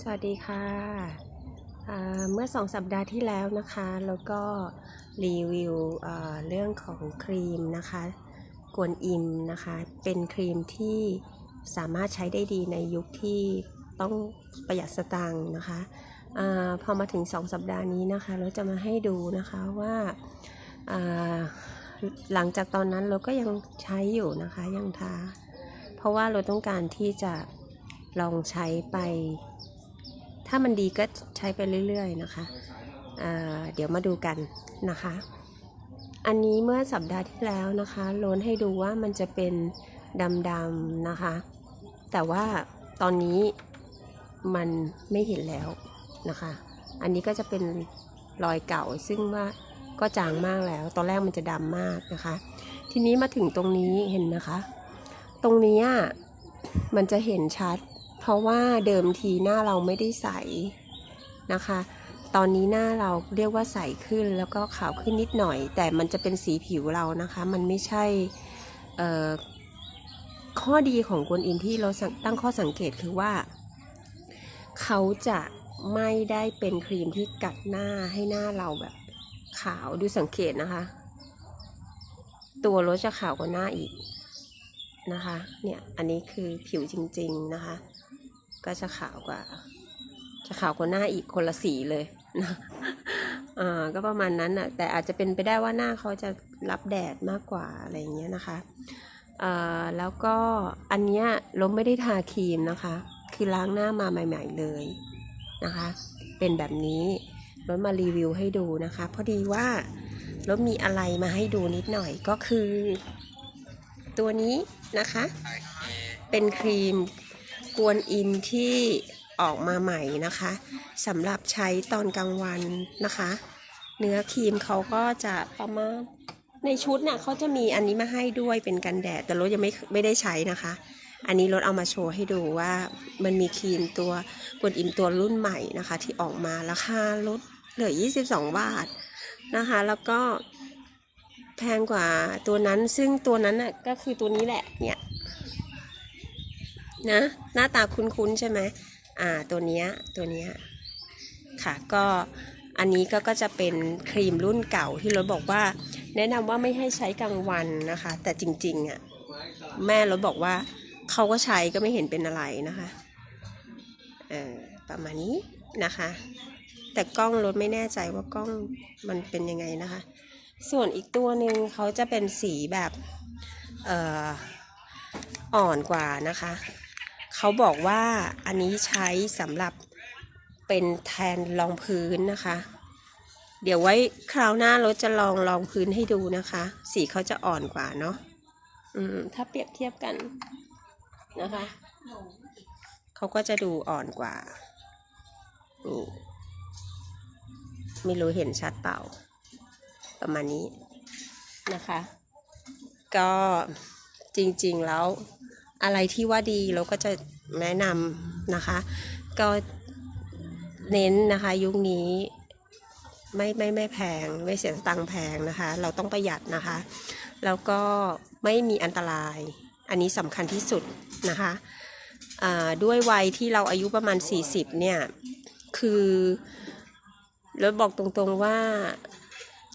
สวัสดีค่ะเมื่อสองสัปดาห์ที่แล้วนะคะ แล้วก็รีวิวเรื่องของครีมนะคะกวนอิมนะคะ เป็นครีมที่สามารถใช้ได้ดีในยุคที่ต้องประหยัดสตางค์นะคะอพอมาถึง 2 สัปดาห์นี้นะคะ เราจะมาให้ดูนะคะว่าหลังจากตอนนั้นเราก็ยังใช้อยู่นะคะยังทา เพราะว่าเราต้องการที่จะลองใช้ไป ถ้ามันดีก็ใช้ไปเรื่อยๆนะคะอ่าเดี๋ยวมาดูกันนะคะ อันนี้เมื่อสัปดาห์ที่แล้วนะคะโลนให้ดูว่ามันจะเป็นดำๆนะคะ แต่ว่าตอนนี้มันไม่เห็นแล้วนะคะ อันนี้ก็จะเป็นรอยเก่าซึ่งว่าก็จางมากแล้ว ตอนแรกมันจะดำมากนะคะ ทีนี้มาถึงตรงนี้เห็นนะคะ ตรงนี้มันจะเห็นชัด เพราะว่าเดิมทีหน้าเราไม่ได้ใสนะคะ ตอนนี้หน้าเราเรียกว่าใสขึ้นแล้วก็ขาวขึ้นนิดหน่อย แต่มันจะเป็นสีผิวเรานะคะ มันไม่ใช่ข้อดีของกวนอินที่เราตั้งข้อสังเกตคือว่า เขาจะไม่ได้เป็นครีมที่กัดหน้าให้หน้าเราแบบขาวดูสังเกตนะคะ ตัวรถจะขาวกว่าหน้าอีกนะคะ เนี่ยอันนี้คือผิวจริง ๆนะคะ ก็จะขาวกว่า จะขาวกว่าหน้าอีกคนละสีเลยนะอ่าก็ประมาณนั้นอะ แต่อาจจะเป็นไปได้ว่าหน้าเขาจะรับแดดมากกว่าอะไรอย่างเงี้ยนะคะอ่าแล้วก็อันเนี้ยเราไม่ได้ทาครีมนะคะ คือล้างหน้ามาใหม่ ๆเลยนะคะ เป็นแบบนี้รถมารีวิวให้ดูนะคะ พอดีว่ารถมีอะไรมาให้ดูนิดหน่อยก็คือ ตัวนี้นะคะ เป็นครีม กวนอิมที่ออกมาใหม่นะคะสำหรับใช้ตอนกลางวันนะคะ เนื้อครีมเขาก็จะประมาณในชุดน่ะเขาจะมีอันนี้มาให้ด้วยเป็นกันแดด แต่รถยังไม่ไม่ได้ใช้นะคะ อันนี้รถเอามาโชว์ให้ดูว่ามันมีครีมตัวกวนอิมตัวรุ่นใหม่นะคะ ที่ออกมาราคาลดเหลือ 22 บาทนะคะ แล้วก็แพงกว่าตัวนั้นซึ่งตัวนั้นน่ะก็คือตัวนี้แหละเนี่ย นะหน้าตาคุ้นๆใช่ไหมอ่าตัวเนี้ยตัวเนี้ยค่ะก็อันนี้ก็ก็จะเป็นครีมรุ่นเก่าที่รถบอกว่า แนะนำว่าไม่ให้ใช้กลางวันนะคะ แต่จริงๆอะแม่รถบอกว่าเขาก็ใช้ก็ไม่เห็นเป็นอะไรนะคะเออประมาณนี้นะคะ แต่กล้องรถไม่แน่ใจว่ากล้องมันเป็นยังไงนะคะ ส่วนอีกตัวหนึ่งเขาจะเป็นสีแบบอออ่อนกว่านะคะ เขาบอกว่าอันนี้ใช้สำหรับเป็นแทนรองพื้นนะคะ เดี๋ยวไว้คราวหน้ารถจะลองรองพื้นให้ดูนะคะ สีเขาจะอ่อนกว่าเนาะอืมถ้าเปรียบเทียบกันนะคะเขาก็จะดูอ่อนกว่านี่ไม่รู้เห็นชัดเปล่า ประมาณนี้นะคะ ก็จริงๆแล้ว อะไรที่ว่าดีเราก็จะแนะนำนะคะ ก็เน้นนะคะยุคนี้ไม่ไม่ไม่แพงไม่เสียสตังค์แพงนะคะ เราต้องประหยัดนะคะ แล้วก็ไม่มีอันตราย อันนี้สำคัญที่สุดนะคะด้วยวัยที่เราอายุประมาณ 40 เนี่ย คือเราบอกตรงๆว่า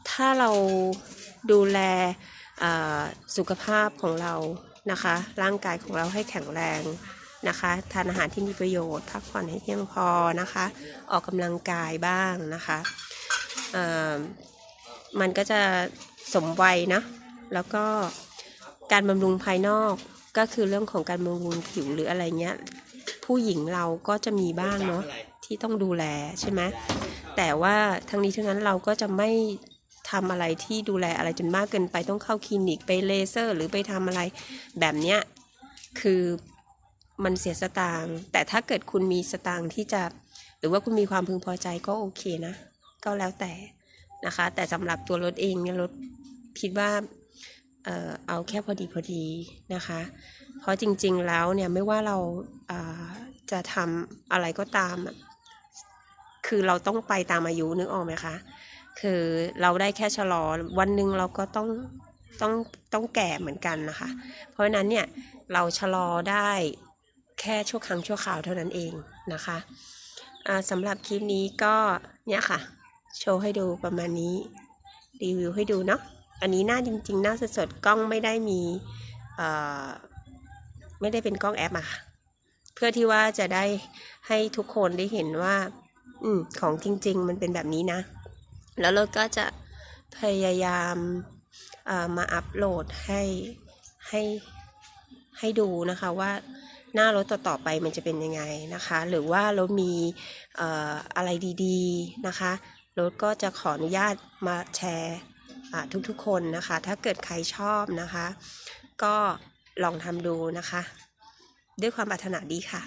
ถ้าเราดูแลสุขภาพของเรา นะคะ ร่างกายของเราให้แข็งแรงนะคะ ทานอาหารที่มีประโยชน์ พักผ่อนให้เพียงพอนะคะ ออกกำลังกายบ้างนะคะเอ่อมันก็จะสมวัยนะแล้วก็การบำรุงภายนอกก็คือเรื่องของการบำรุงผิวหรืออะไรเงี้ยผู้หญิงเราก็จะมีบ้างเนาะที่ต้องดูแลใช่ไหมแต่ว่าทั้งนี้ทั้งนั้นเราก็จะไม่ ทำอะไรที่ดูแลอะไรจนมากเกินไปต้องเข้าคลินิกไปเลเซอร์ หรือไปทำอะไรแบบเนี้ยคือมันเสียสตางค์แต่ถ้าเกิดคุณมีสตางค์ที่จะ หรือว่าคุณมีความพึงพอใจก็โอเคนะ ก็แล้วแต่นะคะ แต่สำหรับตัวรถเองเนี่ยรถคิดว่าเออเอาแค่พอดีพอดีนะคะ เพราะจริงๆแล้วเนี่ยไม่ว่าเราาจะทำอะไรก็ตามอะคือเราต้องไปตามอายุนึกออกไหมคะ คือเราได้แค่ชะลอวันหนึ่งเราก็ต้องต้องต้องแก่เหมือนกันนะคะ เพราะฉะนั้นเนี่ยเราชะลอได้แค่ชั่วครั้งชั่วคราวเท่านั้นเองนะคะอ่าสำหรับคลิปนี้ก็เนี่ยค่ะ โชว์ให้ดูประมาณนี้ รีวิวให้ดูเนาะอันนี้หน้าจริง ๆ หน้าสดๆกล้องไม่ได้มีเอ่อไม่ได้เป็นกล้องแอปอะค่ะเพื่อที่ว่าจะได้ให้ทุกคนได้เห็นว่า อืมของจริง ๆ มันเป็นแบบนี้นะ แล้วเราก็จะพยายามมาอัปโหลดให้ให้ให้ดูนะคะว่าหน้ารถต่อๆไปมันจะเป็นยังไงนะคะ หรือว่าเรามีอะไรดีๆนะคะรถก็จะขออนุญาตมาแชร์ทุกๆคนนะคะ ถ้าเกิดใครชอบนะคะ ก็ลองทำดูนะคะ ด้วยความปรารถนาดีค่ะ